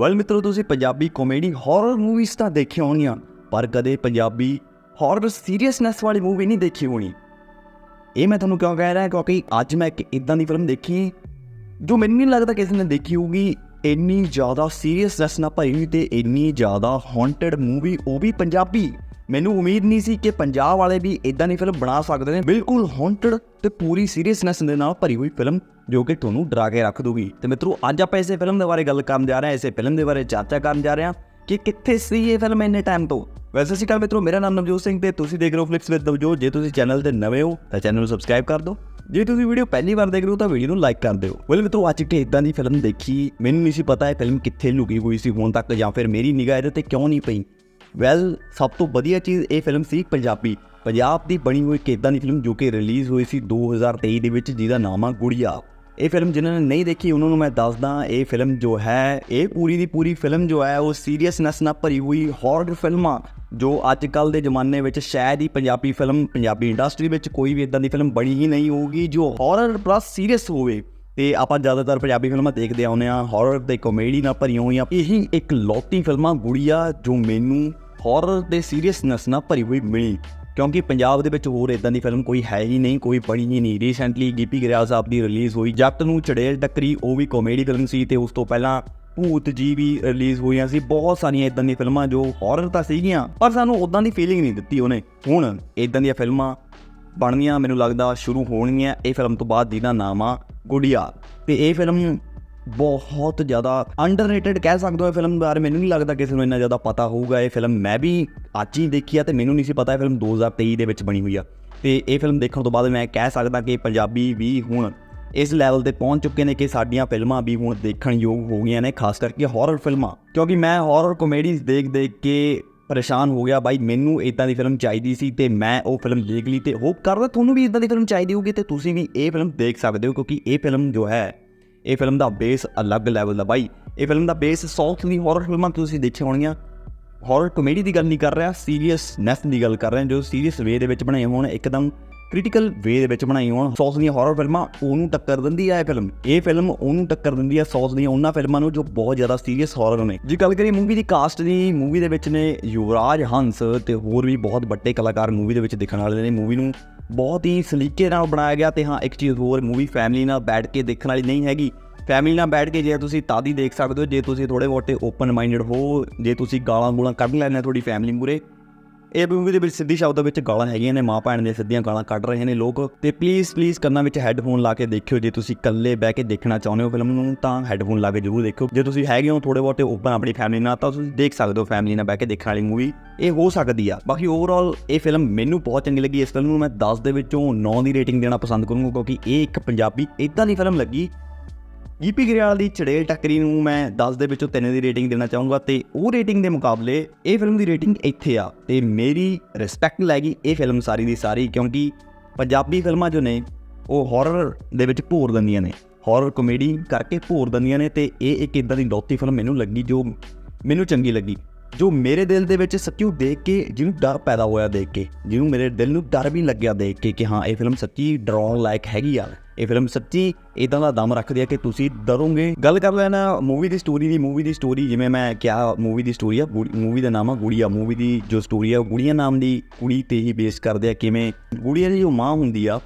Well ਮਿੱਤਰੋ, ਤੁਸੀਂ Punjabi comedy horror movies ਤਾਂ ਦੇਖੀਆਂ ਹੋਣੀਆਂ ਪਰ ਕਦੇ ਪੰਜਾਬੀ ਹਾਰਰ ਸੀਰੀਅਸਨੈਸ ਵਾਲੀ ਮੂਵੀ ਨਹੀਂ ਦੇਖੀ ਹੋਣੀ। ਇਹ ਮੈਂ ਤੁਹਾਨੂੰ ਕਿਉਂ ਕਹਿ ਰਿਹਾ, ਕਿਉਂਕਿ ਅੱਜ ਮੈਂ ਇੱਕ ਇਦਾਂ ਦੀ ਫਿਲਮ ਦੇਖੀ ਜੋ ਮੈਨੂੰ ਨਹੀਂ ਲੱਗਦਾ ਕਿਸੇ ਨੇ ਦੇਖੀ ਹੋਊਗੀ। ਇੰਨੀ ਜ਼ਿਆਦਾ ਸੀਰੀਅਸਨੈਸ ਨਾਲ ਭਰੀ ਹੋਈ ਤੇ ਇੰਨੀ ਜ਼ਿਆਦਾ ਹੌਂਟਡ ਮੂਵੀ ਉਹ ਵੀ ਪੰਜਾਬੀ। ਮੈਨੂੰ ਉਮੀਦ ਨਹੀਂ ਸੀ ਕਿ ਪੰਜਾਬ ਵਾਲੇ ਵੀ ਇਦਾਂ ਦੀ ਫਿਲਮ ਬਣਾ ਸਕਦੇ ਨੇ। ਬਿਲਕੁਲ ਹੌਂਟਡ ਤੇ ਪੂਰੀ ਸੀਰੀਅਸਨੈਸ ਦੇ ਨਾਲ ਭਰੀ ਹੋਈ ਫਿਲਮ ਜੋ ਕਿ ਤੁਹਾਨੂੰ ਡਰਾ ਕੇ ਰੱਖ ਦੂਗੀ। ਤੇ ਮਿੱਤਰੋ, ਅੱਜ ਆਪਾਂ ਇਸੇ ਫਿਲਮ ਦੇ ਬਾਰੇ ਗੱਲ ਕਰਨ ਜਾ ਰਹੇ ਹਾਂ, ਇਸੇ ਫਿਲਮ ਦੇ ਬਾਰੇ ਚਰਚਾ ਕਰਨ ਜਾ ਰਹੇ ਹਾਂ ਕਿ ਕਿੱਥੇ ਸੀ ਇਹ ਫਿਲਮ ਇੰਨੇ ਟਾਈਮ ਤੋਂ। ਵੈਸੇ ਸੀ ਕੱਲ ਮਿੱਤਰੋ, ਮੇਰਾ ਨਾਮ ਨਵਜੋਤ ਸਿੰਘ ਤੇ ਤੁਸੀਂ ਦੇਖ ਰਹੇ ਹੋ ਫਲਿਕਸ ਵਿਦ ਨਵਜੋਤ। ਜੇ ਤੁਸੀਂ ਚੈਨਲ ਤੇ ਨਵੇਂ ਹੋ, ਤਾਂ ਚੈਨਲ ਨੂੰ ਸਬਸਕ੍ਰਾਈਬ ਕਰ ਦਿਓ। ਜੇ ਤੁਸੀਂ ਵੀਡੀਓ ਪਹਿਲੀ ਵਾਰ ਦੇਖ ਰਹੇ ਹੋ, ਤਾਂ ਵੀਡੀਓ ਨੂੰ ਲਾਈਕ ਕਰ ਦਿਓ। ਵੈਲ ਮਿੱਤਰੋ, ਅੱਜ ਇੱਕ ਇਦਾਂ ਦੀ ਫਿਲਮ ਦੇਖੀ, ਮੈਨੂੰ ਨਹੀਂ ਸੀ ਪਤਾ ਇਹ ਫਿਲਮ ਕਿੱਥੇ ਲੁਕੀ ਹੋਈ ਸੀ ਹੁਣ ਤੱਕ ਜਾਂ ਫਿਰ ਮੇਰੀ ਨਿਗਾਹ ਇਹਦੇ ਤੇ ਕਿਉਂ ਨਹੀਂ ਪਈ। ਵੈਲ ਸਭ ਤੋਂ ਵਧੀਆ ਚੀਜ਼ ਇਹ ਫਿਲਮ ਸੀ ਪੰਜਾਬੀ। ਪੰਜਾਬ ਦੀ ਬਣੀ ਹੋਈ ਇੱਕ ਇਦਾਂ ਦੀ ਫਿਲਮ ਜੋ ਕਿ ਰਿਲੀਜ਼ ਹੋਈ ਸੀ 2023 ਦੇ ਵਿੱਚ, ਜਿਹਦਾ ਨਾਮ ਆ ਗੁੜੀਆ। ਇਹ ਫਿਲਮ ਜਿਨ੍ਹਾਂ ਨੇ ਨਹੀਂ ਦੇਖੀ, ਉਹਨਾਂ ਨੂੰ ਮੈਂ ਦੱਸਦਾ, ਇਹ ਫਿਲਮ ਜੋ ਹੈ, ਇਹ ਪੂਰੀ ਦੀ ਪੂਰੀ ਫਿਲਮ ਜੋ ਹੈ, ਉਹ ਸੀਰੀਅਸਨੈਸ ਨਾਲ ਭਰੀ ਹੋਈ ਹਾਰਰ ਫਿਲਮਾਂ ਜੋ ਅੱਜ ਕੱਲ ਦੇ ਜ਼ਮਾਨੇ ਵਿੱਚ ਸ਼ਾਇਦ ਹੀ ਪੰਜਾਬੀ ਫਿਲਮ ਪੰਜਾਬੀ ਇੰਡਸਟਰੀ ਵਿੱਚ ਕੋਈ ਵੀ ਇਦਾਂ ਦੀ ਫਿਲਮ ਬਣੀ ਹੀ ਨਹੀਂ ਹੋਊਗੀ, ਜੋ ਹਾਰਰ ਪਲੱਸ ਸੀਰੀਅਸ ਹੋਵੇ। ਤੇ ਆਪਾਂ ਜ਼ਿਆਦਾਤਰ ਪੰਜਾਬੀ ਫਿਲਮਾਂ ਦੇਖਦੇ ਆਉਂਦੇ ਆ ਹਾਰਰ ਤੇ ਕਾਮੇਡੀ ਨਾਲ ਭਰੀਆਂ ਹੋਈਆਂ। ਇਹੀ ਇੱਕ ਲੌਤੀ ਫਿਲਮਾਂ ਗੁੜੀਆ ਜੋ ਮੈਨੂੰ ਹਾਰਰ ਦੇ ਸੀਰੀਅਸਨੈਸ ਨਾਲ ਭਰੀ ਹੋਈ ਮਿਲੀ। ਕਿਉਂਕਿ ਪੰਜਾਬ ਦੇ ਵਿੱਚ ਹੋਰ ਇਦਾਂ ਦੀ ਫਿਲਮ ਕੋਈ ਹੈ ਹੀ ਨਹੀਂ, ਕੋਈ ਬਣੀ ਹੀ ਨਹੀਂ। ਰੀਸੈਂਟਲੀ ਗੀਪੀ ਗਰੇਵਾਲ ਸਾਹਿਬ ਦੀ ਰਿਲੀਜ਼ ਹੋਈ। ਜੱਟ ਨੂੰ ਚੜੇਲ ਟੱਕਰੀ, ਉਹ ਵੀ ਕਾਮੇਡੀ ਫਿਲਮ ਸੀ ਤੇ ਉਸ ਤੋਂ ਪਹਿਲਾਂ ਭੂਤ ਜੀ ਵੀ ਰਿਲੀਜ਼ ਹੋਈਆਂ ਸੀ। ਬਹੁਤ ਸਾਰੀਆਂ ਇਦਾਂ ਦੀਆਂ ਫਿਲਮਾਂ ਜੋ ਹਾਰਰ ਤਾਂ ਸੀਗੀਆਂ, ਪਰ ਸਾਨੂੰ ਉਦਾਂ ਦੀ ਫੀਲਿੰਗ ਨਹੀਂ ਦਿੱਤੀ ਉਹਨੇ। ਹੁਣ ਇਦਾਂ ਦੀਆਂ ਫਿਲਮਾਂ ਬਣਨੀਆਂ, ਮੈਨੂੰ ਲੱਗਦਾ ਸ਼ੁਰੂ ਹੋਣਗੀਆਂ। ਇਹ ਫਿਲਮ ਤੋਂ ਬਾਅਦ ਜਿਹਦਾ ਨਾਮ ਆ ਗੁੜੀਆ। ਤੇ ਇਹ ਫਿਲਮ ਬਹੁਤ ਜ਼ਿਆਦਾ ਅੰਡਰਰੇਟਡ ਕਹਿ ਸਕਦੇ ਹੋ ਇਹ ਫਿਲਮ ਬਾਰੇ। ਮੈਨੂੰ ਨਹੀਂ ਲੱਗਦਾ ਕਿਸੇ ਨੂੰ ਇੰਨਾ ਜ਼ਿਆਦਾ ਪਤਾ ਹੋਊਗਾ ਇਹ ਫਿਲਮ ਮੈਂ ਵੀ ਅੱਜ ਹੀ ਦੇਖੀ ਆ ਤੇ ਮੈਨੂੰ ਨਹੀਂ ਸੀ ਪਤਾ ਇਹ ਫਿਲਮ 2023 ਦੇ ਵਿੱਚ ਬਣੀ ਹੋਈ ਆ। ਤੇ ਇਹ ਫਿਲਮ ਦੇਖਣ ਤੋਂ ਬਾਅਦ ਮੈਂ ਕਹਿ ਸਕਦਾ ਕਿ ਪੰਜਾਬੀ ਵੀ ਹੁਣ ਇਸ ਲੈਵਲ ਤੇ ਪਹੁੰਚ ਚੁੱਕੇ ਨੇ ਕਿ ਸਾਡੀਆਂ ਫਿਲਮਾਂ ਵੀ ਹੁਣ ਦੇਖਣ ਯੋਗ ਹੋ ਗਈਆਂ ਨੇ, ਖਾਸ ਕਰਕੇ ਹਾਰਰ ਫਿਲਮਾਂ ਕਿਉਂਕਿ ਮੈਂ ਹਾਰਰ ਕਾਮੇਡੀਜ਼ ਦੇਖ ਦੇਖ ਕੇ ਪਰੇਸ਼ਾਨ ਹੋ ਗਿਆ, ਬਾਈ, ਮੈਨੂੰ ਇਦਾਂ ਦੀ ਫਿਲਮ ਚਾਹੀਦੀ ਸੀ ਤੇ ਮੈਂ ਉਹ ਫਿਲਮ ਦੇਖ ਲਈ ਤੇ ਹੋਪ ਕਰਦਾ ਤੁਹਾਨੂੰ ਵੀ ਇਦਾਂ ਦੀ ਫਿਲਮ ਚਾਹੀਦੀ ਹੋਊਗੀ ਤੇ ਤੁਸੀਂ ਵੀ ਇਹ ਫਿਲਮ ਦੇਖ ਸਕਦੇ ਹੋ ਕਿਉਂਕਿ ਇਹ ਫਿਲਮ ਜੋ ਹੈ, ਇਹ ਫਿਲਮ ਦਾ ਬੇਸ ਅਲੱਗ ਲੈਵਲ ਦਾ ਬਾਈ। ਇਹ ਫਿਲਮ ਦਾ ਬੇਸ ਸਾਊਥ ਦੀ ਹਾਰਰ ਫਿਲਮਾਂ ਤੁਸੀਂ ਦੇਖੀ ਹੋਣਗੀਆਂ। ਹਾਰਰ ਕਮੇਡੀ ਦੀ ਗੱਲ ਨਹੀਂ ਕਰ ਰਿਹਾ ਸੀਰੀਅਸਨੈਸ ਦੀ ਗੱਲ ਕਰ ਰਿਹਾ ਜੋ ਸੀਰੀਅਸ ਵੇ ਦੇ ਵਿੱਚ ਬਣੇ ਹੋਣ, ਇੱਕਦਮ ਕ੍ਰਿਟੀਕਲ ਵੇ ਦੇ ਵਿੱਚ ਬਣਾਈ ਹੋਣ, ਸੌਸ ਦੀਆਂ ਹਾਰਰ ਫਿਲਮਾਂ ਉਹਨੂੰ ਟੱਕਰ ਦਿੰਦੀ ਆ ਇਹ ਫਿਲਮ ਇਹ ਫਿਲਮ ਉਹਨੂੰ ਟੱਕਰ ਦਿੰਦੀ ਆ ਸੌਸ ਦੀਆਂ ਉਹਨਾਂ ਫਿਲਮਾਂ ਨੂੰ ਜੋ ਬਹੁਤ ਜ਼ਿਆਦਾ ਸੀਰੀਅਸ ਹਾਰਰ ਨੇ। ਜੇ ਗੱਲ ਕਰੀਏ ਮੂਵੀ ਦੀ ਕਾਸਟ ਦੀ ਮੂਵੀ ਦੇ ਵਿੱਚ ਨੇ ਯੁਵਰਾਜ, ਹੰਸ ਤੇ ਹੋਰ ਵੀ ਬਹੁਤ ਵੱਡੇ ਕਲਾਕਾਰ ਮੂਵੀ ਦੇ ਵਿੱਚ ਦਿਖਣ ਵਾਲੇ ਨੇ। ਮੂਵੀ ਨੂੰ ਬਹੁਤ ਹੀ ਸਲੀਕੇ ਨਾਲ ਬਣਾਇਆ ਗਿਆ ਤੇ ਹਾਂ, ਇੱਕ ਚੀਜ਼ ਹੋਰ ਮੂਵੀ ਫੈਮਿਲੀ ਨਾਲ ਬੈਠ ਕੇ ਦੇਖਣ ਵਾਲੀ ਨਹੀਂ ਹੈਗੀ। ਫੈਮਿਲੀ ਨਾਲ ਬੈਠ ਕੇ ਜੇ ਤੁਸੀਂ ਤਾਦੀ ਦੇਖ ਸਕਦੇ ਹੋ, ਜੇ ਤੁਸੀਂ ਥੋੜੇ ਬਹੁਤੇ ਓਪਨ ਮਾਈਂਡਡ ਹੋ, ਜੇ ਤੁਸੀਂ ਗਾਲਾਂ ਗੂਲਾਂ ਕੱਢ ਲੈਣੇ ਤੁਹਾਡੀ ਫੈਮਿਲੀ ਮੂਰੇ ਇਹ ਮੂਵੀ ਦੇ ਵਿੱਚ ਸਿੱਧੀ ਸ਼ਬਦਾਂ ਵਿੱਚ ਗਾਲਾਂ ਹੈਗੀਆਂ ਨੇ, ਮਾਂ ਭੈਣ ਦੀਆਂ ਸਿੱਧੀਆਂ ਗਾਲਾਂ ਕੱਢ ਰਹੇ ਨੇ ਲੋਕ। ਤੇ ਪਲੀਜ਼ ਪਲੀਜ਼ ਕੰਨਾਂ ਵਿੱਚ ਹੈੱਡਫੋਨ ਲਾ ਕੇ ਦੇਖਿਓ, ਜੇ ਤੁਸੀਂ ਇਕੱਲੇ ਬਹਿ ਕੇ ਦੇਖਣਾ ਚਾਹੁੰਦੇ ਹੋ ਫਿਲਮ ਨੂੰ, ਤਾਂ ਹੈੱਡਫੋਨ ਲਾ ਕੇ ਜ਼ਰੂਰ ਦੇਖਿਓ। ਜੇ ਤੁਸੀਂ ਹੈਗੇ ਹੋ ਥੋੜੇ ਬਹੁਤੇ ਓਪਨ ਆਪਣੀ ਫੈਮਿਲੀ ਨਾਲ, ਤਾਂ ਤੁਸੀਂ ਦੇਖ ਸਕਦੇ ਹੋ ਫੈਮਿਲੀ ਨਾਲ ਬਹਿ ਕੇ ਦੇਖਣ ਵਾਲੀ ਮੂਵੀ ਇਹ ਹੋ ਸਕਦੀ ਆ। ਬਾਕੀ ਓਵਰਆਲ ਇਹ ਫਿਲਮ ਮੈਨੂੰ ਬਹੁਤ ਚੰਗੀ ਲੱਗੀ। ਇਸ ਫਿਲਮ ਨੂੰ ਮੈਂ 10 ਦੇ ਵਿੱਚੋਂ 9 ਦੀ ਰੇਟਿੰਗ ਦੇਣਾ ਪਸੰਦ ਕਰੂੰਗਾ, ਕਿਉਂਕਿ ਇਹ ਇੱਕ ਪੰਜਾਬੀ ਇਦਾਂ ਦੀ ਫਿਲਮ ਲੱਗੀ ਗੀਪੀ ਗਰੇਵਾਲ ਦੀ ਚੜੇਲ ਟੱਕਰੀ ਨੂੰ ਮੈਂ 10 ਦੇ ਵਿੱਚੋਂ 3 ਦੀ ਰੇਟਿੰਗ ਦੇਣਾ ਚਾਹੂੰਗਾ ਤੇ ਉਹ ਰੇਟਿੰਗ ਦੇ ਮੁਕਾਬਲੇ ਇਹ ਫਿਲਮ ਦੀ ਰੇਟਿੰਗ ਇੱਥੇ ਆ ਤੇ ਮੇਰੀ ਰਿਸਪੈਕਟ ਲੈਗੀ ਇਹ ਫਿਲਮ ਸਾਰੀ ਦੀ ਸਾਰੀ ਕਿਉਂਕਿ ਪੰਜਾਬੀ ਫਿਲਮਾਂ ਜੋ ਨੇ ਉਹ ਹਾਰਰ ਦੇ ਵਿੱਚ ਭੋਰ ਦਿੰਦੀਆਂ ਨੇ। ਹਾਰਰ ਕਮੇਡੀ ਕਰਕੇ ਭੋਰ ਦਿੰਦੀਆਂ ਨੇ ਤੇ ਇਹ ਇੱਕ ਇਦਾਂ ਦੀ ਡੌਤੀ ਫਿਲਮ ਮੈਨੂੰ ਲੱਗੀ ਜੋ ਮੈਨੂੰ ਚੰਗੀ ਲੱਗੀ, ਜੋ ਮੇਰੇ ਦਿਲ ਦੇ ਵਿੱਚ ਸੱਚੀ ਦੇਖ ਕੇ ਜਿਹਨੂੰ ਡਰ ਪੈਦਾ ਹੋਇਆ ਦੇਖ ਕੇ, ਜਿਹਨੂੰ ਮੇਰੇ ਦਿਲ ਨੂੰ ਡਰ ਵੀ ਲੱਗਿਆ ਦੇਖ ਕੇ ਕਿ ਹਾਂ, ਇਹ ਫਿਲਮ ਸੱਚੀ ਡਰਾਉਣ ਲਾਇਕ ਹੈਗੀ ਆ। ਇਹ ਫਿਲਮ ਸੱਚੀ ਇਦਾਂ ਦਾ ਦਮ ਰੱਖਦੀ ਹੈ ਕਿ ਤੁਸੀਂ ਡਰੋਗੇ। ਗੱਲ ਕਰ ਲੈਣਾ ਮੂਵੀ ਦੀ ਸਟੋਰੀ ਦੀ ਮੂਵੀ ਦੀ ਸਟੋਰੀ ਜਿਵੇਂ ਮੈਂ ਕਿਹਾ ਮੂਵੀ ਦੀ ਸਟੋਰੀ ਆ ਮੂਵੀ ਦਾ ਨਾਮ ਆ ਗੁੜੀਆ। ਮੂਵੀ ਦੀ ਜੋ ਸਟੋਰੀ ਆ ਗੁੜੀਆ ਨਾਮ ਦੀ ਕੁੜੀ ਤੇ ਹੀ ਬੇਸ ਕਰਦੇ ਆ ਕਿਵੇਂ। ਗੁੜੀਆ ਦੀ ਜੋ ਮਾਂ ਹੁੰਦੀ ਆ,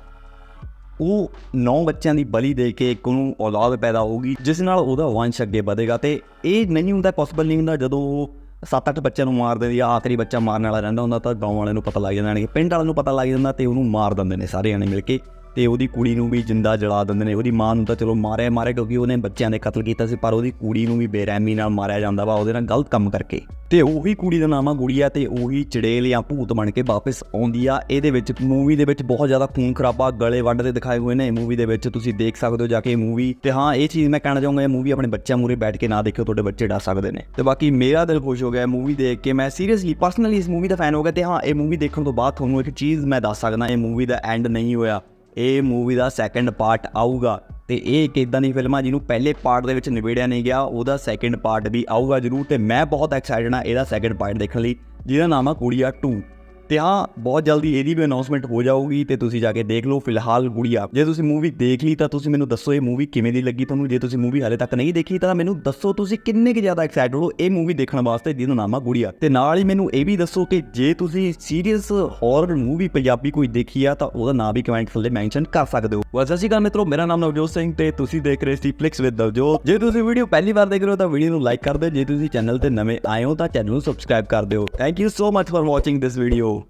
ਉਹ ਨੌ ਬੱਚਿਆਂ ਦੀ ਬਲੀ ਦੇ ਕੇ ਇੱਕ ਨੂੰ ਔਲਾਦ ਪੈਦਾ ਹੋਊਗੀ, ਜਿਸ ਨਾਲ ਉਹਦਾ ਵੰਸ਼ ਅੱਗੇ ਵਧੇਗਾ ਤੇ ਇਹ ਨਹੀਂ ਹੁੰਦਾ ਪੋਸੀਬਲ ਨਹੀਂ ਹੁੰਦਾ ਜਦੋਂ ਉਹ ਸੱਤ ਅੱਠ ਬੱਚਿਆਂ ਨੂੰ ਮਾਰ ਦਿੰਦੀ ਆ, ਆਖਰੀ ਬੱਚਾ ਮਾਰਨ ਵਾਲਾ ਰਹਿੰਦਾ ਹੁੰਦਾ ਤਾਂ ਗਾਉਂ ਵਾਲਿਆਂ ਨੂੰ ਪਤਾ ਲੱਗ ਜਾਂਦਾ ਨੇ ਪਿੰਡ ਵਾਲਿਆਂ ਨੂੰ ਪਤਾ ਲੱਗ ਜਾਂਦਾ ਤੇ ਉਹਨੂੰ ਮਾਰ ਦਿੰਦੇ ਨੇ ਸਾਰੇ ਜਣੇ ਮਿਲ ਕੇ। ਤੇ ਉਹਦੀ ਕੁੜੀ ਨੂੰ ਵੀ ਜਿੰਦਾ ਜਲਾ ਦਿੰਦੇ ਨੇ, ਉਹਦੀ ਮਾਂ ਨੂੰ ਤਾਂ ਚਲੋ ਮਾਰਿਆ ਮਾਰਿਆ ਕਿਉਂਕਿ ਉਹਨੇ ਬੱਚਿਆਂ ਦੇ ਕਤਲ ਕੀਤਾ ਸੀ, ਪਰ ਉਹਦੀ ਕੁੜੀ ਨੂੰ ਵੀ ਬੇਰਹਿਮੀ ਨਾਲ ਮਾਰਿਆ ਜਾਂਦਾ ਵਾ, ਉਹਦੇ ਨਾਲ ਗਲਤ ਕੰਮ ਕਰਕੇ। ਤੇ ਉਹੀ ਕੁੜੀ ਦਾ ਨਾਮ ਆ ਗੁੜੀਆ ਤੇ ਉਹੀ ਚੜੇਲ ਜਾਂ ਭੂਤ ਬਣ ਕੇ ਵਾਪਸ ਆਉਂਦੀ ਆ। ਇਹਦੇ ਵਿੱਚ ਮੂਵੀ ਦੇ ਵਿੱਚ ਬਹੁਤ ਜ਼ਿਆਦਾ ਖੂਨ ਖਰਾਬਾ ਗਲੇ ਵੱਢਦੇ ਦਿਖਾਏ ਹੋਏ ਨੇ ਮੂਵੀ ਦੇ ਵਿੱਚ ਤੁਸੀਂ ਦੇਖ ਸਕਦੇ ਹੋ ਜਾ ਕੇ ਮੂਵੀ ਤੇ ਹਾਂ, ਇਹ ਚੀਜ਼ ਮੈਂ ਕਹਿਣਾ ਚਾਹੂੰਗਾ, ਇਹ ਮੂਵੀ ਆਪਣੇ ਬੱਚਿਆਂ ਮੂਰੇ ਬੈਠ ਕੇ ਨਾ ਦੇਖਿਓ, ਤੁਹਾਡੇ ਬੱਚੇ ਡਰ ਸਕਦੇ ਨੇ। ਤੇ ਬਾਕੀ ਮੇਰਾ ਦਿਲ ਖੁਸ਼ ਹੋ ਗਿਆ ਮੂਵੀ ਦੇਖ ਕੇ, ਮੈਂ ਸੀਰੀਅਸਲੀ ਪਰਸਨਲੀ ਇਸ ਮੂਵੀ ਦਾ ਫੈਨ ਹੋ ਗਿਆ। ਤੇ ਹਾਂ, ਇਹ ਮੂਵੀ ਦੇਖਣ ਤੋਂ ਬਾਅਦ ਤੁਹਾਨੂੰ ਇੱਕ ਚੀਜ਼ ਮੈਂ ਦੱਸ ਸਕਦਾ, ਇਹ ਮੂਵੀ ਦਾ ਐਂਡ ਨਹੀਂ ਹੋਇਆ। ਇਹ ਮੂਵੀ ਦਾ ਸੈਕੰਡ ਪਾਰਟ ਆਊਗਾ ਤੇ ਇਹ ਇੱਕ ਇਦਾਂ ਦੀ ਫਿਲਮ ਆ ਜਿਹਨੂੰ ਪਹਿਲੇ ਪਾਰਟ ਦੇ ਵਿੱਚ ਨਿਬੇੜਿਆ ਨਹੀਂ ਗਿਆ, ਉਹਦਾ ਸੈਕੰਡ ਪਾਰਟ ਵੀ ਆਊਗਾ ਜ਼ਰੂਰ ਤੇ ਮੈਂ ਬਹੁਤ ਐਕਸਾਈਟਡ ਆ ਇਹਦਾ ਸੈਕੰਡ ਪਾਰਟ ਦੇਖਣ ਲਈ, ਜਿਹਦਾ ਨਾਮ ਆ ਕੁੜੀਆ 2 ਤੇ ਹਾਂ, ਬਹੁਤ ਜਲਦੀ ਇਹਦੀ ਵੀ ਅਨਾਉਂਸਮੈਂਟ ਹੋ ਜਾਊਗੀ ਤੇ ਤੁਸੀਂ ਜਾ ਕੇ ਦੇਖ ਲਓ ਫਿਲਹਾਲ ਗੁੜੀਆ। ਜੇ ਤੁਸੀਂ ਮੂਵੀ ਦੇਖ ਲਈ ਤਾਂ ਤੁਸੀਂ ਮੈਨੂੰ ਦੱਸੋ ਇਹ ਮੂਵੀ ਕਿਵੇਂ ਦੀ ਲੱਗੀ ਤੁਹਾਨੂੰ। ਜੇ ਤੁਸੀਂ ਮੂਵੀ ਹਾਲੇ ਤੱਕ ਨਹੀਂ ਦੇਖੀ ਤਾਂ ਮੈਨੂੰ ਦੱਸੋ ਤੁਸੀਂ ਕਿੰਨੇ ਕੁ ਜ਼ਿਆਦਾ ਐਕਸਾਈਟਡ ਹੋ ਇਹ ਮੂਵੀ ਦੇਖਣ ਵਾਸਤੇ ਜਿਹਦਾ ਨਾਮ ਆ ਗੁੜੀਆ। ਤੇ ਨਾਲ ਹੀ ਮੈਨੂੰ ਇਹ ਵੀ ਦੱਸੋ ਕਿ ਜੇ ਤੁਸੀਂ ਸੀਰੀਅਸ ਹਾਰਰ ਮੂਵੀ ਪੰਜਾਬੀ ਕੋਈ ਦੇਖੀ ਆ ਤਾਂ ਉਹਦਾ ਨਾਮ ਵੀ ਕਮੈਂਟ ਥੱਲੇ ਮੈਂਸ਼ਨ ਕਰ ਸਕਦੇ ਹੋ। ਵੈਸੇ ਸਤਿ ਸ਼੍ਰੀ ਅਕਾਲ ਮਿੱਤਰੋ, ਮੇਰਾ ਨਾਮ ਨਵਜੋਤ ਸਿੰਘ ਤੇ ਤੁਸੀਂ ਦੇਖ ਰਹੇ ਸੀ ਫਲਿਕਸ ਵਿਦ ਨਵਜੋਤ। ਜੇ ਤੁਸੀਂ ਵੀਡੀਓ ਪਹਿਲੀ ਵਾਰ ਦੇਖ ਰਹੇ ਹੋ ਤਾਂ ਵੀਡੀਓ ਨੂੰ ਲਾਈਕ ਕਰ ਦਿਓ। ਜੇ ਤੁਸੀਂ ਚੈਨਲ ਤੇ ਨਵੇਂ ਆਏ ਹੋ ਤਾਂ ਚੈਨਲ ਨੂੰ ਸਬਸਕ੍ਰਾਈਬ ਕਰ ਦਿਓ। Thank you so much for watching this video